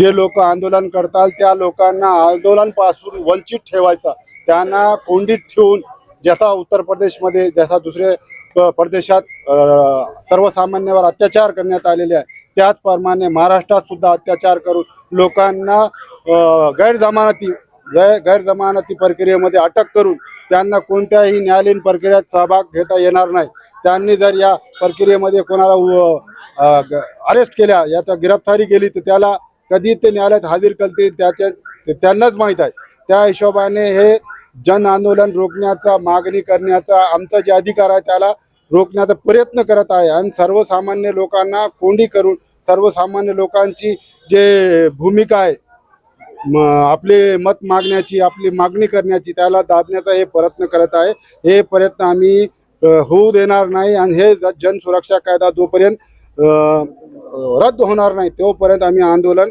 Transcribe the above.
जे लोक आंदोलन करतात त्या लोकांना आंदोलनपासून वंचित ठेवायचा. त्यांना कोंडीत ठेवून जसा उत्तर प्रदेशमध्ये जसा दुसरे प- प्रदेशात सर्वसामान्यावर अत्याचार करण्यात आलेले आहे त्याचप्रमाणे महाराष्ट्रात सुद्धा अत्याचार करून लोकांना गैरजमानती गैर गैरजमानती प्रक्रियेमध्ये अटक करून त्यांना कोणत्याही न्यायालयीन प्रक्रियेत सहभाग घेता येणार नाही. त्यांनी जर या प्रक्रियेमध्ये कोणाला अरेस्ट केल्या याचा गिरफ्तारी केली तर त्याला कधी ते न्यायालयात हजर करतील त्याच्या त्यांनाच माहीत आहे. त्या हिशोबाने हे जन आंदोलन रोखण्याचा मागणी करण्याचा आमचा जे अधिकार आहे त्याला रोखण्याचा प्रयत्न करत आहे. आणि सर्वसामान्य लोकांना कोंडी करून सर्वसामान्य लोकांची जे भूमिका आहे आपले मत मागण्याची आपली मागणी करण्याची त्याला दाबण्याचा हे प्रयत्न करत आहे. हे प्रयत्न आम्ही होऊ देणार नाही आणि हे जनसुरक्षा कायदा जोपर्यंत रद्द होणार नाही तोपर्यंत आम्ही आंदोलन